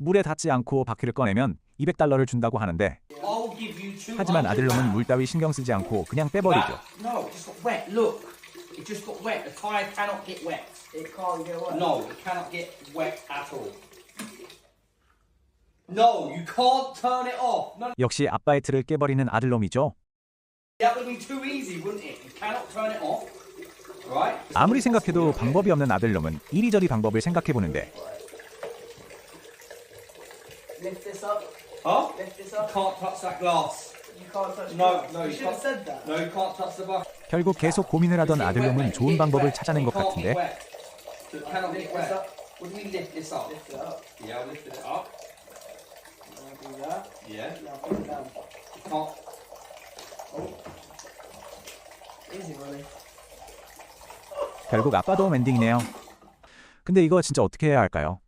물에 닿지 않고 바퀴를 꺼내면 200달러를 준다고 하는데 I'll give you two. 하지만 아들놈은 물 따위 신경 쓰지 않고 그냥 빼버리죠. 역시 아빠의 틀을 깨버리는 아들놈이죠. 아무리 생각해도 방법이 없는 아들놈은 이리저리 방법을 생각해 보는데 Lift this up. Huh? Lift this You up. can't touch that glass. You can't touch No, it. no, you you should have can't. said that. No, you can't touch the bucket. 결국 계속 고민을 하던 아들놈은 좋은 방법을 찾아낸 것 같은데 It cannot get Lift this wet. up. What do you mean lift this up? Lift it up. Yeah, I lifted it up. Now do that. Yeah. Now put it down. Can't. Easy money. 결국 아빠도 엔딩이네요. 근데 이거 진짜 어떻게 해야 할까요?